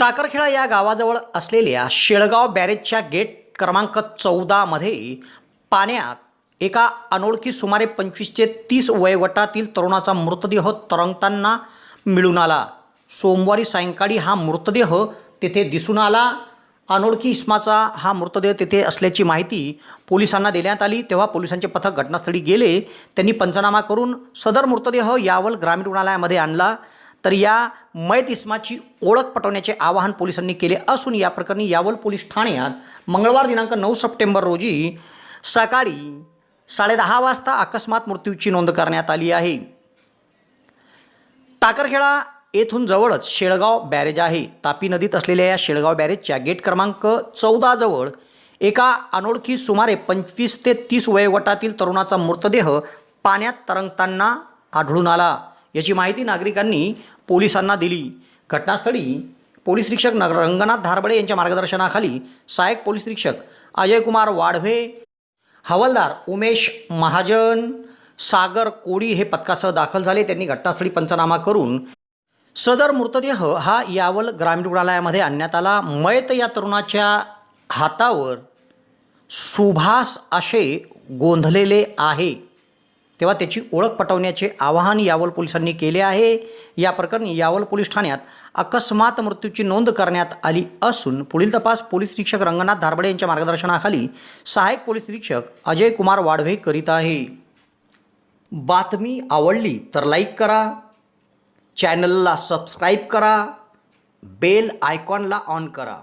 टाकरखेळा या गावाजवळ असलेल्या शेळगाव बॅरेजच्या गेट क्रमांक चौदामध्ये पाण्यात एका अनोळखी सुमारे पंचवीस ते तीस वयोगटातील तरुणाचा मृतदेह तरंगताना मिळून आला. सोमवारी सायंकाळी हा मृतदेह तेथे दिसून आला. अनोळखी इस्माचा हा मृतदेह तेथे असल्याची माहिती पोलिसांना देण्यात आली. तेव्हा पोलिसांचे पथक घटनास्थळी गेले. त्यांनी पंचनामा करून सदर मृतदेह यावल ग्रामीण रुग्णालयामध्ये आणला. तर या मयत इस्माची ओळख पटवण्याचे आवाहन पोलिसांनी केले असून या प्रकरणी यावल पोलीस ठाण्यात मंगळवार दिनांक नऊ सप्टेंबर रोजी सकाळी साडेदहा वाजता अकस्मात मृत्यूची नोंद करण्यात आली आहे. टाकरखेडा येथून जवळच शेळगाव बॅरेज आहे. तापी नदीत असलेल्या या शेळगाव बॅरेजच्या गेट क्रमांक चौदाजवळ एका अनोळखी सुमारे पंचवीस ते तीस वयोगटातील तरुणाचा मृतदेह पाण्यात तरंगताना आढळून आला. याची माहिती नागरिकांनी पोलिसांना दिली. घटनास्थळी पोलीस निरीक्षक नग रंगनाथ धारबडे यांच्या मार्गदर्शनाखाली सहाय्यक पोलीस निरीक्षक अजयकुमार वाढवे हवालदार उमेश महाजन सागर कोडी हे पथकासह दाखल झाले. त्यांनी घटनास्थळी पंचनामा करून सदर मृतदेह हा यावल ग्रामीण रुग्णालयामध्ये आणण्यात आला. मयत या तरुणाच्या हातावर सुभाष असे गोंधलेले आहे. तेव्हा त्याची ओळख पटवण्याचे आवाहन यावल पोलिसांनी केले आहे. या प्रकरणी यावल पोलीस ठाण्यात अकस्मात मृत्यूची नोंद करण्यात आली असून पुढील तपास पोलीस निरीक्षक रंगनाथ धारबडे यांच्या मार्गदर्शनाखाली सहाय्यक पोलीस निरीक्षक अजय कुमार वाढवे करीत आहे. बातमी आवडली तर लाईक करा चॅनलला सबस्क्राईब करा बेल आयकॉनला ऑन करा.